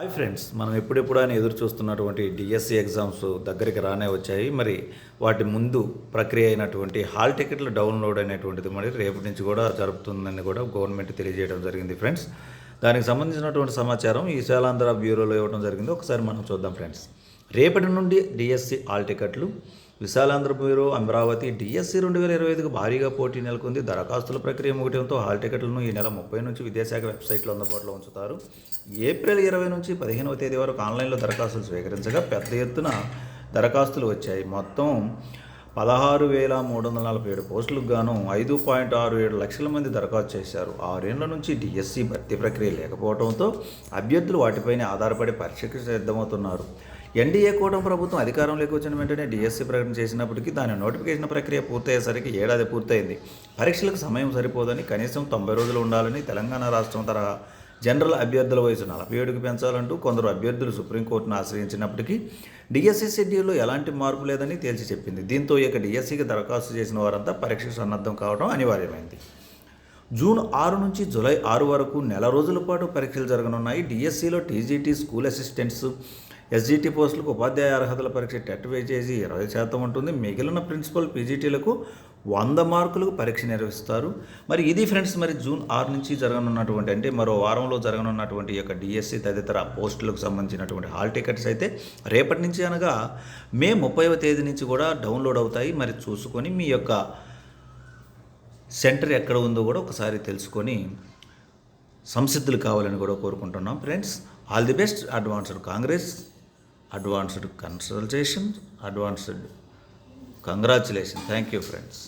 Hi friends మనం ఎప్పుడెప్పుడు అని ఎదురు చూస్తున్నటువంటి డిఎస్సి ఎగ్జామ్స్ దగ్గరికి రానే వచ్చాయి. మరి వాటి ముందు ప్రక్రియ అయినటువంటి హాల్ టికెట్లు డౌన్లోడ్ అనేటువంటిది మరి రేపటి నుంచి కూడా జరుపుతుందని కూడా గవర్నమెంట్ తెలియజేయడం జరిగింది ఫ్రెండ్స్ దానికి సంబంధించినటువంటి సమాచారం ఈ శాలాంధ్ర బ్యూరోలో ఇవ్వడం జరిగింది. ఒకసారి మనం చూద్దాం ఫ్రెండ్స్ రేపటి నుండి డిఎస్సి హాల్ టికెట్లు విశాలాంధ్ర బ్యూరో అమరావతి డిఎస్సి రెండు వేల ఇరవై ఐదుకు భారీగా పోటీ నెలకొంది. దరఖాస్తుల ప్రక్రియ ముగియడంతో హాల్ టికెట్లను ఈ నెల ముప్పై నుంచి విద్యాశాఖ వెబ్సైట్లో అందుబాటులో ఉంచుతారు. ఏప్రిల్ ఇరవై నుంచి పదిహేనవ తేదీ వరకు ఆన్లైన్లో దరఖాస్తులు స్వీకరించగా పెద్ద ఎత్తున దరఖాస్తులు వచ్చాయి. మొత్తం పదహారు వేల మూడు వందల నలభై ఏడు పోస్టులకు గాను ఐదు పాయింట్ ఆరు ఏడు లక్షల మంది దరఖాస్తు చేశారు. ఆరేళ్ళ నుంచి డిఎస్సి భర్తీ ప్రక్రియ లేకపోవడంతో అభ్యర్థులు వాటిపైనే ఆధారపడి పరీక్షకు సిద్ధమవుతున్నారు. ఎన్డీఏ కూటమి ప్రభుత్వం అధికారంలోకి వచ్చిన వెంటనే డిఎస్సి ప్రకటన చేసినప్పటికీ దాని నోటిఫికేషన్ ప్రక్రియ పూర్తయ్యేసరికి ఏడాది పూర్తయింది. పరీక్షలకు సమయం సరిపోదని కనీసం తొంభై రోజులు ఉండాలని తెలంగాణ రాష్ట్రం తరహా జనరల్ అభ్యర్థుల వయసు నలభై ఏడుకు పెంచాలంటూ కొందరు అభ్యర్థులు సుప్రీంకోర్టును ఆశ్రయించినప్పటికీ డిఎస్సీ షెడ్యూల్లో ఎలాంటి మార్పు లేదని తేల్చి చెప్పింది. దీంతో ఇక డిఎస్సికి దరఖాస్తు చేసిన వారంతా పరీక్షకు సన్నద్ధం కావడం అనివార్యమైంది. జూన్ ఆరు నుంచి జూలై ఆరు వరకు నెల రోజుల పాటు పరీక్షలు జరగనున్నాయి. డిఎస్సిలో టీజీటీ స్కూల్ అసిస్టెంట్స్ ఎస్జీటీ పోస్టులకు ఉపాధ్యాయ అర్హతల పరీక్ష టెట్ వేచేసి ఇరవై శాతం ఉంటుంది. మిగిలిన ప్రిన్సిపల్ పీజీటీలకు వంద మార్కులకు పరీక్ష నిర్వహిస్తారు. మరి ఇది ఫ్రెండ్స్ మరి జూన్ ఆరు నుంచి జరగనున్నటువంటి అంటే మరో వారంలో జరగనున్నటువంటి యొక్క డిఎస్సి తదితర పోస్టులకు సంబంధించినటువంటి హాల్ టికెట్స్ అయితే రేపటి నుంచి అనగా మే ముప్పైవ తేదీ నుంచి కూడా డౌన్లోడ్ అవుతాయి. మరి చూసుకొని మీ యొక్క సెంటర్ ఎక్కడ ఉందో కూడా ఒకసారి తెలుసుకొని సంసిద్ధులు కావాలని కూడా కోరుకుంటున్నాం. Friends all the best advanced congress. Advanced consultation advanced congratulation thank you friends